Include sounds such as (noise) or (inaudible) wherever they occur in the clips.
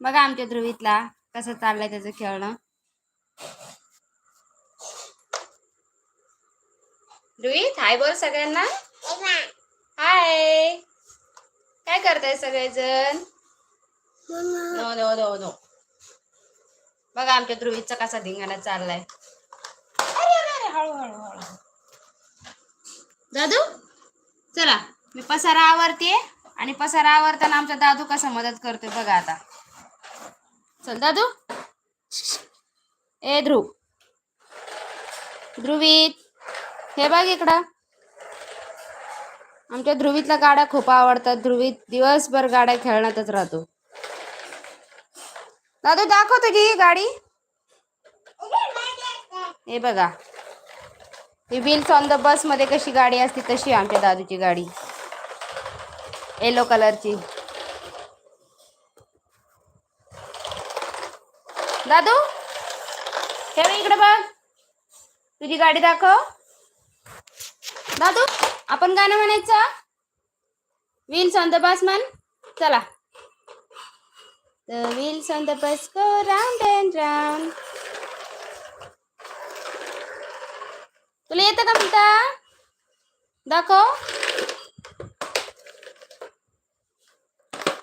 बघा आमच्या ध्रुवीतला कसं चाललंय त्याचं खेळणं. ध्रुवीत हाय बोल सगळ्यांना. हाय. काय करताय सगळेजण? No no no no. बघा आमच्या ध्रुवीचा कसा धिंगाणा चाललाय. हळू दादू चला. मी पसारा आवरते आणि पसारा आवरताना आमचा दादू कसा मदत करतोय बघा आता. चल दादू. ए ध्रुव. ध्रुवीत. हे बघ इकडं. आमच्या ध्रुवीतला गाड्या खूप आवडतात. ध्रुवीत दिवसभर गाड्या खेळण्यातच राहतो. दादू दाखव तुझी गाडी? हे बघा. ही व्हील्स ऑन द बसमध्ये कशी गाडी असते तशी आमच्या दादूची गाडी. येलो कलरची दादू हे इकडे बघ. तुझी गाडी दाखव. दादू आपण गाणं म्हणायचं? व्हील्स ऑन द बस म्हण. चला. The wheels on the bus go round and round. तुला येतं का म्हणता? दाखव.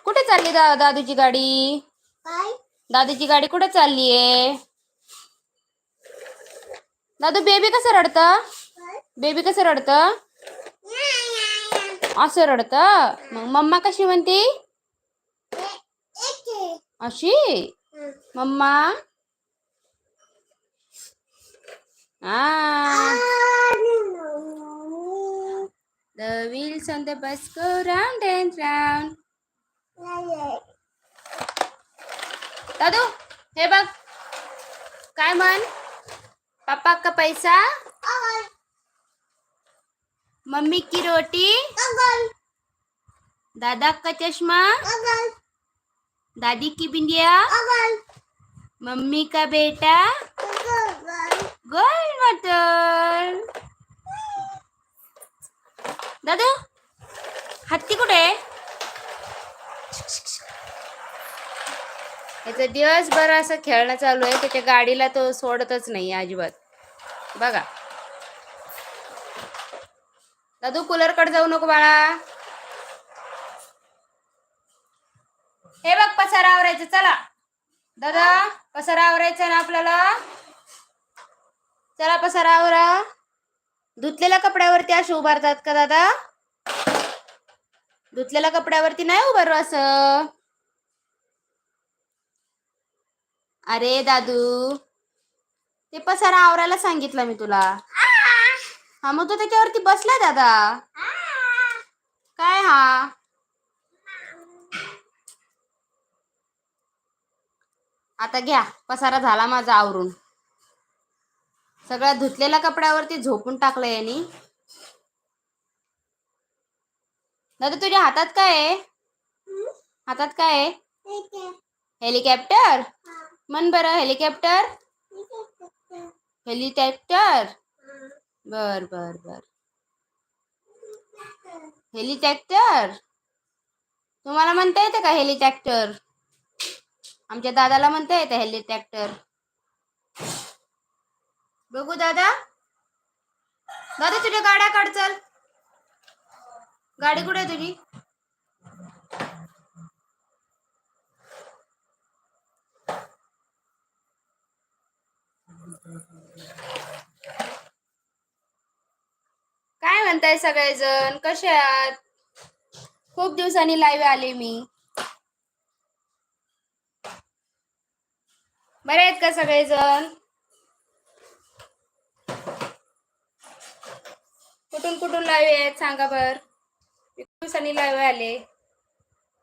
कुठे चालली दा दादूची गाडी? दादूची गाडी कुठे चालली आहे? दादू बेबी कसं रडत? बेबी कसं रडत? असं रडत? मग मम्मा कशी म्हणते? अशी? मम्मा? Ah, the wheels on the bus go round and round. दादू हे बघ. काय म्हण? पप्पा का पैसा? मम्मी की रोटी? दादा का चश्मा दादी की बिंदिया? मम्मी का बेटा? गोल मटर दादू हत्ती कुठे? आहे याचं दिवसभर असं खेळणं चालू आहे त्याच्या गाडीला तो सोडतच नाही अजिबात. बघा. दादू कूलर कड जाऊ नको बाळा. हे बघ पसारा आवरायचं चला. दादा पसारा आवरायचा ना आपल्याला? चला पसारा आवरा. धुतलेल्या कपड्यावरती असे उभारतात का दादा? धुतलेल्या कपड्यावरती नाही उभारू असं. अरे दादू ते पसारा आवरायला सांगितलं मी तुला. हा मग तू त्याच्यावरती बसलाय दादा. काय हा? आता घ्या पसारा झाला माझा आवरून. सगळ्या धुतलेल्या कपड्यावरती झोपून टाकलं यांनी. दादा तुझ्या हातात काय आहे? हातात काय आहे? हेलिकॉप्टर? मन बरं हेलिकॉप्टर? हेलिकॉप्टर? बर बर बर. हेलिकॉप्टर? तुम्हाला म्हणता येते का हेलिकॉप्टर? आमच्या दादाला म्हणता येते हेलिकॉप्टर. बघू दादा. दादा तुझ्या गाड्या काढ चल. गाडी कुठे आहे तुझी काय म्हणताय सगळेजण. कसे आहात? खूप दिवसांनी लाईव्ह आले मी. बरे आहेत का सगळेजण? कुठून कुठून लाईव्ह आहेत सांगा बर. किती दिवसांनी लाईव्ह आले.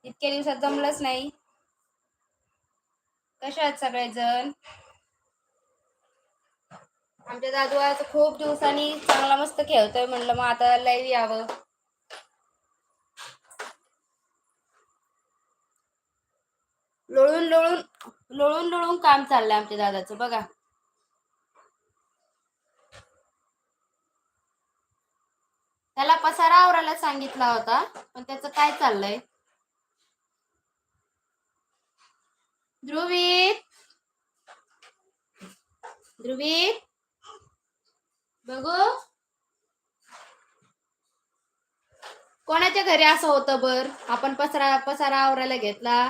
इतक्या दिवसात जमलंच नाही. कशा आहेत सगळेजण? आमच्या दादू आज खूप दिवसांनी चांगला मस्त खेळतोय म्हणलं मग आता लाईव्ह यावं. लोळून लोळून लोळून लोळून काम चाललंय आमच्या दादाचं बघा. त्याला पसारा आवरायला सांगितला होता पण त्याचं काय चाललंय? ध्रुवीत ध्रुवीत बघू. कोणाच्या घरी असं होतं बर? आपण पसरा पसारा आवरायला घेतला.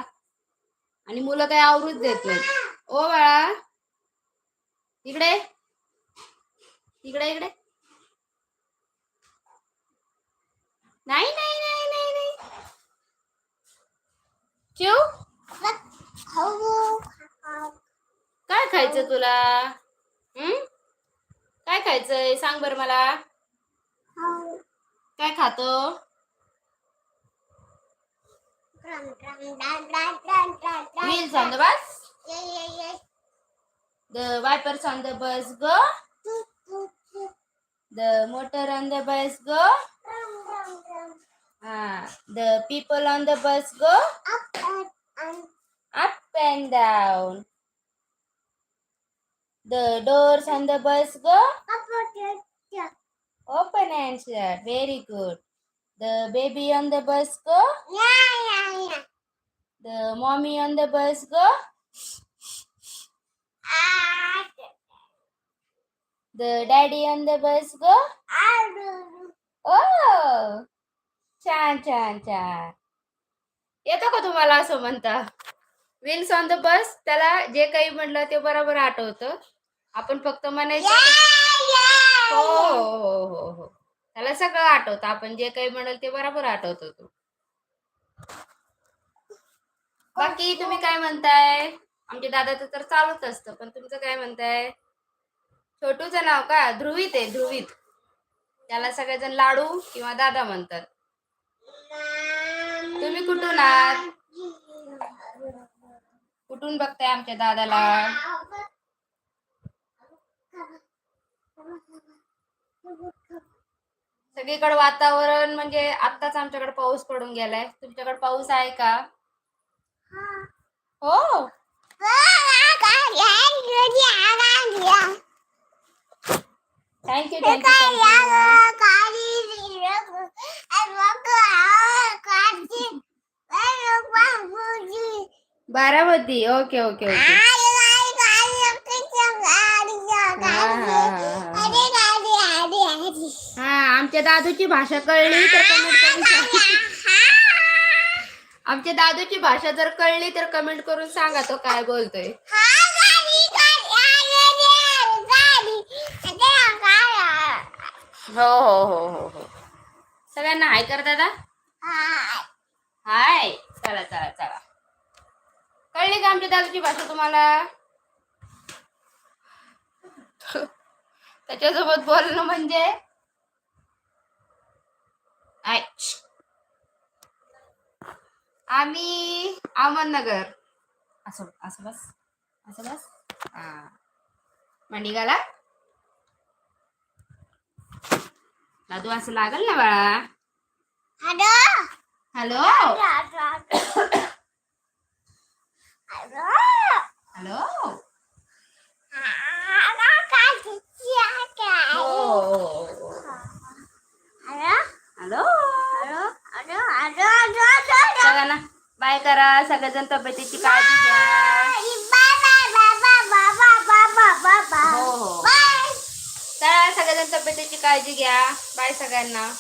आणि मुलं काही आवरूच देत नाहीत. ओ बाळा. इकडे. इकडे इकडे. नाही नाही नाही नाही नाही. शिव काय खायचं तुला? खायचंय सांग बर मला काय खातो wheels on the bus the wipers on the bus go the motor on the bus go ah the people on the bus go up and down The doors on the bus go open and shut very good the baby on the bus go Yeah, yeah, yeah. the mommy on the bus go the daddy on the bus go oh छान छान छान येतो का तुम्हाला असं म्हणता Wills on the बस त्याला जे काही म्हटलं ते बरोबर आठवतं आपण फक्त म्हणायचं हो हो. हो हो हो त्याला सगळं आठवतं. आपण जे काही म्हणाल ते बरोबर आठवत तो. बाकी तुम्ही काय म्हणताय? आमच्या दादाचं तर चालूच असतं पण तुमचं काय म्हणताय? छोटूचं नाव का? ध्रुवीत आहे ध्रुवीत. त्याला सगळेजण लाडू किंवा दादा म्हणतात. तुम्ही कुठून आहात? कुठून बघताय आमच्या दादाला? सगळीकडे वातावरण म्हणजे आत्ताच आमच्याकडे पाऊस पडून गेलाय. तुमच्याकडे पाऊस आहे का? हो. Thank you thank you Baramati okay okay okay. हा आमच्या दादूची भाषा कळली तर कमेंट करून आमच्या दादूची भाषा जर कळली तर कमेंट करून सांगा तो काय बोलतोय. हो हो हो हो हो. सगळ्यांना हाय कर दादा. हाय. चला चला चला. कळली का आमच्या दादूची भाषा तुम्हाला? त्याच्यासोबत बोलणं म्हणजे? आम्ही अहमदनगर. असं असं बस असं बस. हा. मांडी घाला. दादू असं लागल ना बाळा. हॅलो? हॅलो? (coughs) हॅलो? सगळ्यांना बाय करा सगळेजण तब्येतीची काळजी घ्या हो हो चला सगळेजण तब्येतीची काळजी घ्या बाय सगळ्यांना